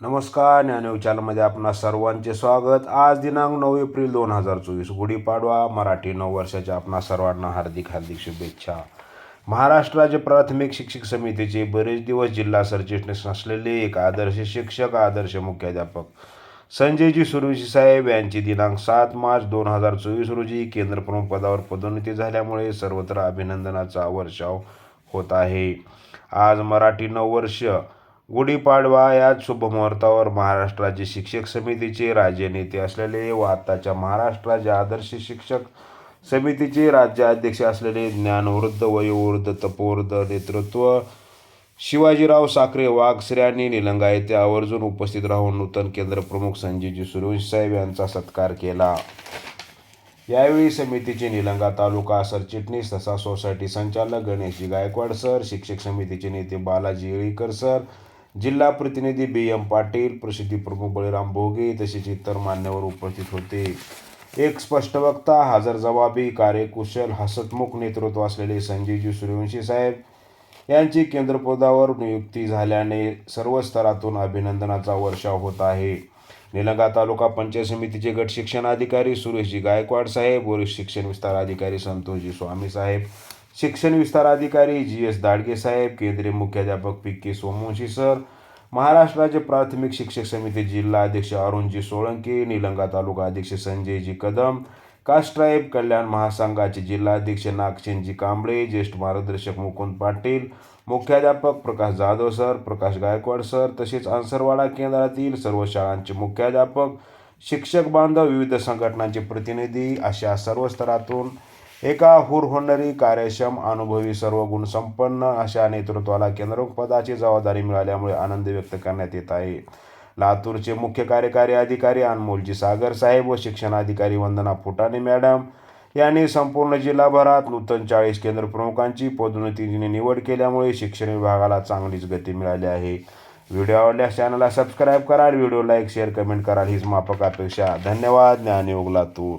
नमस्कार ज्ञानयोग चॅनलमध्ये आपणा सर्वांचे स्वागत. आज दिनांक नऊ एप्रिल दोन हजार चोवीस. गुढीपाडवा मराठी नऊ वर्षाच्या आपणा सर्वांना हार्दिक हार्दिक शुभेच्छा. महाराष्ट्र राज्य प्राथमिक शिक्षक समितीचे बरेच दिवस जिल्हा सरचिटणीस असलेले एक आदर्श शिक्षक आदर्श मुख्याध्यापक संजयजी सुरवशी साहेब यांची दिनांक सात मार्च दोन हजार चोवीस रोजी केंद्रप्रमुख पदावर पदोन्नती झाल्यामुळे सर्वत्र अभिनंदनाचा वर्षाव होत आहे. आज मराठी नववर्ष गुढीपाडवा या शुभमुहूर्तावर महाराष्ट्राचे शिक्षक समितीचे राज्य नेते असलेले व आताच्या महाराष्ट्राचे आदर्श शिक्षक समितीचे राज्य अध्यक्ष असलेले ज्ञानवृद्ध वयोवृद्ध तपोवृद्ध नेतृत्व शिवाजीराव साखरे वाघसरे आणि निलंगा येथे आवर्जून उपस्थित राहून नूतन केंद्रप्रमुख संजयजी सूर्यवंशी साहेब यांचा सत्कार केला. यावेळी समितीचे निलंगा तालुका सरचिटणीस तसा सोसायटी संचालक गणेशजी गायकवाड सर शिक्षक समितीचे नेते बालाजी येळीकर सर जिल्हा प्रतिनिधी बी एम पाटील प्रसिद्धी प्रमुख बळीराम भोगे तसेच इतर मान्यवर उपस्थित होते. एक स्पष्ट वक्ता हजर जबाबी कार्यकुशल हसतमुख नेतृत्व असलेले संजयजी सूर्यवंशी साहेब यांची केंद्रपदावर नियुक्ती झाल्याने सर्व स्तरातून अभिनंदनाचा वर्षाव होत आहे. निलंगा तालुका पंचायत समितीचे गट शिक्षण अधिकारी सुरेशजी गायकवाड साहेब वरिष्ठ शिक्षण विस्तार अधिकारी संतोषजी स्वामी साहेब शिक्षण विस्तार अधिकारी जी एस दाडगे साहेब केंद्रीय मुख्याध्यापक P K Somvanshi sir Maharashtra राज्य प्राथमिक शिक्षक समिती जिल्हा अध्यक्ष अरुणजी सोळंके निलंगा तालुका अध्यक्ष संजयजी कदम कास्ट्राईब कल्याण महासंघाचे जिल्हाध्यक्ष नागसेनजी कांबळे ज्येष्ठ मार्गदर्शक मुकुंद पाटील मुख्याध्यापक प्रकाश जाधव सर प्रकाश गायकवाड सर तसेच आंसरवाडा केंद्रातील सर्व शाळांचे मुख्याध्यापक शिक्षक बांधव विविध संघटनांचे प्रतिनिधी अशा सर्व स्तरातून एका हुरहोरणारी कार्यक्षम अनुभवी सर्व गुणसंपन्न अशा नेतृत्वाला केंद्रपदाची जबाबदारी मिळाल्यामुळे आनंद व्यक्त करण्यात येत आहे. लातूरचे मुख्य कार्यकारी अधिकारी अनमोलजी सागर साहेब व शिक्षणाधिकारी वंदना फुटाणे मॅडम यांनी संपूर्ण जिल्हाभरात नूतन चाळीस केंद्र प्रमुखांची पदोन्नतीने निवड केल्यामुळे शिक्षण विभागाला चांगलीच गती मिळाली आहे. व्हिडिओ आवडल्यास चॅनलला सबस्क्राईब कराल व्हिडिओ लाईक शेअर कमेंट कराल हीच माफक अपेक्षा. धन्यवाद. ज्ञानयोग लातूर.